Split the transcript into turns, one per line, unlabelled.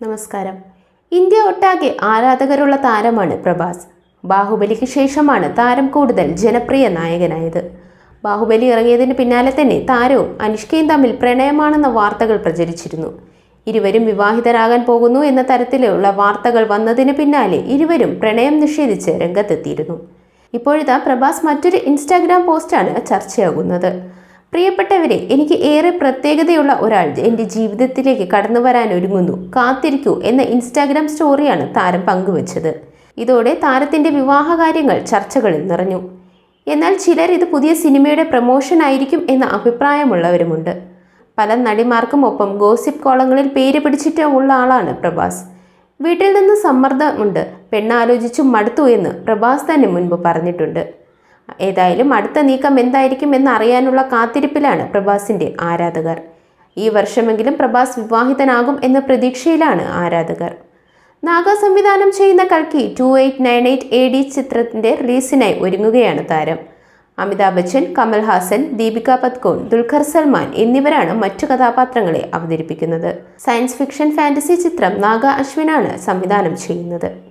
നമസ്കാരം. ഇന്ത്യ ഒട്ടാകെ ആരാധകരുള്ള താരമാണ് പ്രഭാസ്. ബാഹുബലിക്ക് ശേഷമാണ് താരം കൂടുതൽ ജനപ്രിയ നായകനായത്. ബാഹുബലി ഇറങ്ങിയതിന് പിന്നാലെ തന്നെ താരവും അനുഷ്കയും തമ്മിൽ പ്രണയമാണെന്ന വാർത്തകൾ പ്രചരിച്ചിരുന്നു. ഇരുവരും വിവാഹിതരാകാൻ പോകുന്നു എന്ന തരത്തിലുള്ള വാർത്തകൾ വന്നതിന് പിന്നാലെ ഇരുവരും പ്രണയം നിഷേധിച്ച് രംഗത്തെത്തിയിരുന്നു. ഇപ്പോഴിതാ പ്രഭാസ് മറ്റൊരു ഇൻസ്റ്റാഗ്രാം പോസ്റ്റാണ് ചർച്ചയാകുന്നത്. പ്രിയപ്പെട്ടവരെ എനിക്ക് ഏറെ പ്രത്യേകതയുള്ള ഒരാൾ എന്റെ ജീവിതത്തിലേക്ക് കടന്നു വരാൻ ഒരുങ്ങുന്നു. കാത്തിരിക്കൂ എന്ന ഇൻസ്റ്റാഗ്രാം സ്റ്റോറിയാണ് താരം പങ്കുവച്ചത്. ഇതോടെ താരത്തിന്റെ വിവാഹകാര്യങ്ങൾ ചർച്ചകളിൽ നിറഞ്ഞു. എന്നാൽ ചിലർ ഇത് പുതിയ സിനിമയുടെ പ്രമോഷൻ ആയിരിക്കും എന്ന അഭിപ്രായമുള്ളവരുമുണ്ട്. പല നടിമാർക്കും ഒപ്പം ഗോസിപ്പ് കോളങ്ങളിൽ പേര് പിടിച്ചിട്ട് ഉള്ള ആളാണ് പ്രഭാസ്. വീട്ടിൽ നിന്ന് സമ്മർദ്ദമുണ്ട് പെണ്ണാലോചിച്ചു മടുത്തു എന്ന് പ്രഭാസ് തന്നെ മുൻപ് പറഞ്ഞിട്ടുണ്ട്. ഏതായാലും അടുത്ത നീക്കം എന്തായിരിക്കും എന്ന് അറിയാനുള്ള കാത്തിരിപ്പിലാണ് പ്രഭാസിന്റെ ആരാധകർ. ഈ വർഷമെങ്കിലും പ്രഭാസ് വിവാഹിതനാകും എന്ന പ്രതീക്ഷയിലാണ് ആരാധകർ. നാഗ സംവിധാനം ചെയ്യുന്ന കൽക്കി two eight nine eight A D ചിത്രത്തിന്റെ റിലീസിനായി ഒരുങ്ങുകയാണ് താരം. അമിതാഭ് ബച്ചൻ കമൽ ഹാസൻ ദീപിക പത്കോൺ ദുൽഖർ സൽമാൻ എന്നിവരാണ് മറ്റു കഥാപാത്രങ്ങളെ അവതരിപ്പിക്കുന്നത്. സയൻസ് ഫിക്ഷൻ ഫാന്റസി ചിത്രം നാഗ അശ്വിനാണ് സംവിധാനം ചെയ്യുന്നത്.